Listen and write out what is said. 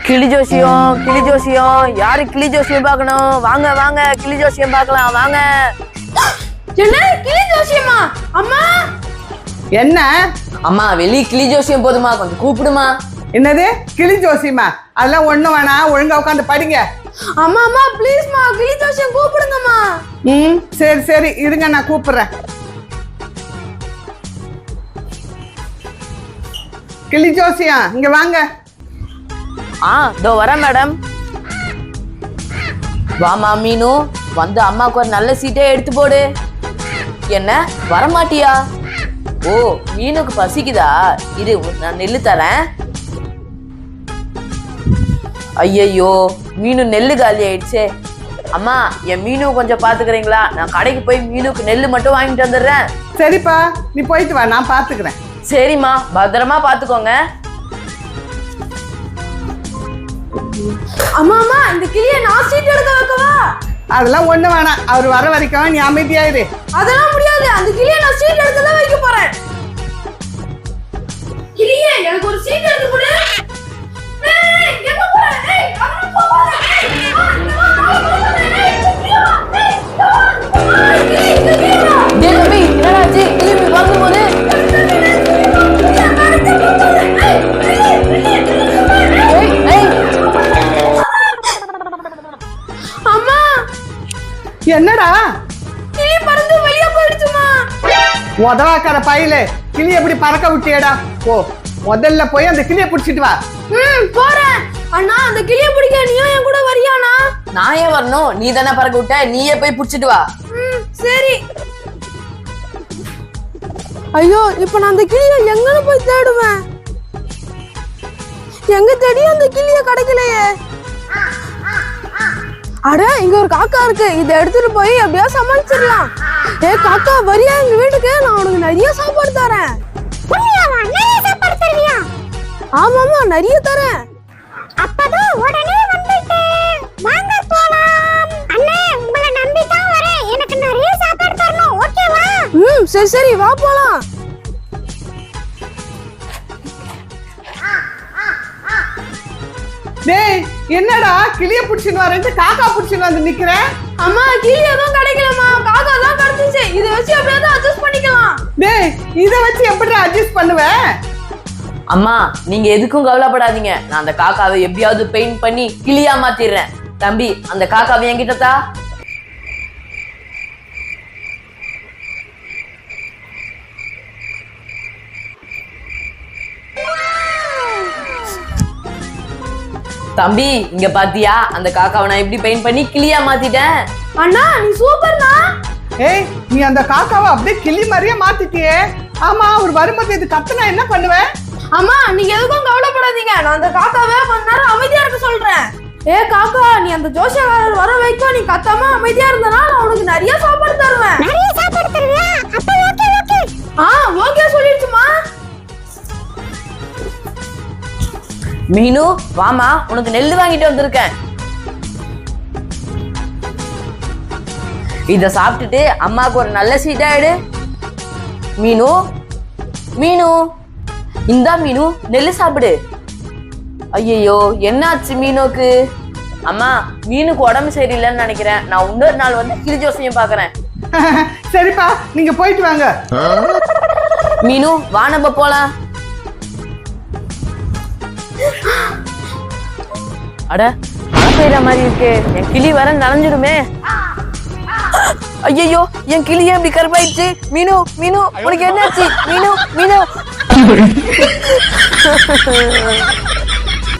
கிளி ஜோசியம் கிளி ஜோசியம் யாரு கிளி ஜோசியம் பார்க்கணும்? வாங்க வாங்க கிளி ஜோசியம் பார்க்கலாம் வாங்க. என்ன? கிளி ஜோசியமா அம்மா? என்ன? அம்மா வெளிய கிளி ஜோசியம் போதுமா? கொஞ்சம் கூப்பிடுமா? என்னது? கிளி ஜோசியமா அதெல்லாம் ஒண்ணும் வேணாம். ஒழுங்கா உட்காந்து படிங்க. அம்மா அம்மா ப்ளீஸ்மா கிளி ஜோசியம் கூப்பிடுங்கம்மா. ம் சரி சரி. இருங்க நான் கூப்பிடுறேன். கிளி ஜோசியம் இங்க வாங்க. ஆ இதோ வரேன் மேடம். வாமா மீனு. வந்து அம்மாவுக்கு ஒரு நல்ல சீட்டே எடுத்து போடு. என்ன வரமாட்டியா? ஓ மீனுக்கு பசிக்குதா? இரு நான் நெல்லு தரேன். ஐயையோ மீனு நெல்லு காலி ஆயிடுச்சே. அம்மா என் மீனு கொஞ்சம் பாத்துக்கிறீங்களா? நான் கடைக்கு போய் மீனுக்கு நெல்லு மட்டும் வாங்கிட்டு வந்துடுறேன். சரிப்பா நீ போயிட்டு வா நான் பாத்துக்கிறேன். சரிம்மா பத்திரமா பாத்துக்கோங்க. அம்மா அம்மா இந்த கிளியை நான் சீட் எடுக்க வைக்கவா? அதெல்லாம் ஒண்ணு வேணாம். அவர் வர வரைக்கும் நீ அமைதியாயிரு. அதெல்லாம் முடியாது. அந்த கிளியை நான் சீட் எடுக்க தான் வைக்க போறேன். கிளியே எனக்கு ஒரு சீட் எடுத்து கொடு. என்னடா? கிளி பறந்து வெளியே போயிடுச்சுமா. உதவாக்கார பையில கிளி எப்படி பறக்க விட்டியடா. ஓ முதல்ல போய் அந்த கிளியை பிடிச்சிட்டு வா. ம் போறேன். அண்ணா அந்த கிளியை பிடிக்க நீயும் என் கூட வரியாண்ணா? நான் ஏன் வரணும்? நீ தானே பறக்க விட்ட நீயே போய் புடிச்சிட்டு வா. ம் சரி. ஐயோ இப்ப நான் அந்த கிளியை எங்கன்னு போய் தேடுவேன்? எங்க தேடியும் அந்த கிளிய கிடைக்கலையே. அட இங்க ஒரு காக்கா இருக்கு. இதை எடுத்துட்டு போய் எப்படியா சமாளிச்சிடலாம். ஏ காக்கா வரியா? எங்க வீட்டுக்கு? நான் உனக்கு நிறைய சாப்பாடு தரேன். தருவியா? ஆமாமா நிறைய தரேன். அப்பதான் உடனே வந்துட்டேன் வாங்க போலாம். அண்ணே உங்களை நம்பி தான் வரேன். எனக்கு நிறைய சாப்பாடு தரணும். ஓகேவா? ம் சரி சரி வா போலாம். டேய் என்னடா கிளிய பிடிச்சின்னு வரேன் காக்கா பிடிச்சின்னு வந்து நிக்கிறேன் அம்மா கிளி எதுவும் கிடைக்கலம்மா. காக்கா தான் கிடைச்சிச்சு. இதை வச்சு எப்படியாவது அட்ஜஸ்ட் பண்ணிக்கலாம். டேய் இத வச்சு எப்படி அட்ஜஸ்ட் பண்ணுவ? அம்மா நீங்க எதுக்கும் கவலைப்படாதீங்க. நான் அந்த காக்காவை எப்படியாவது பெயிண்ட் பண்ணி கிளியா மாத்திடுறேன். தம்பி அந்த காக்காவை என்கிட்ட தா. தம்பி இங்க பாத்தியா? அந்த காக்காவை நான் எப்படி பெயிண்ட் பண்ணி கிளியா மாத்திட்டேன். அண்ணா நீ சூப்பர்ண்ணா. ஏய் நீ அந்த காக்காவை அப்படியே கிளி மாதிரியே மாத்திட்டியே. ஆமா அவர் வரும்போது இது கத்துனா என்ன பண்ணுவ? அம்மா நீங்க எதுக்கும் கவலைப்படாதீங்க. நான் அந்த காக்காவை கொஞ்ச நேரம் அமைதியா இருக்க சொல்றேன். ஏ காக்கா நீ அந்த ஜோசியக்காரர் வர வரைக்கும் நீ கத்தாம அமைதியா இருந்தனா நான் உனக்கு நிறைய சாப்பாடு தருவேன். நிறைய சாப்பாடு தருவியா? அப்ப ஓகே ஓகே ஆ ஓகே சொல்லிடுச்சுமா மீனு வாமா உனக்கு நெல் வாங்கிட்டு வந்திருக்கேன். இத சாப்பிட்டுட்டு அம்மாவுக்கு ஒரு நல்ல சீட்டா எடு. மீனு மீனு இந்தா மீனு நெல் சாப்பிடு. ஐயையோ என்னாச்சு மீனுக்கு? அம்மா மீனுக்கு உடம்பு சரியில்லைன்னு நினைக்கிறேன். நான் இன்னொரு நாள் வந்து கிளி ஜோசியம் பாக்குறேன் சரிப்பா நீங்க போயிட்டு வாங்க. மீனு வா நம்ம போலாம். அட மழை பெய்யற மாதிரி இருக்கு. என் கிளி வர நனைஞ்சிடுமே. ஐயோ என் கிளி ஏன் இப்படி கருப்பாயிடுச்சு? மீனு மீனு உனக்கு என்னாச்சு? மீனு மீனு.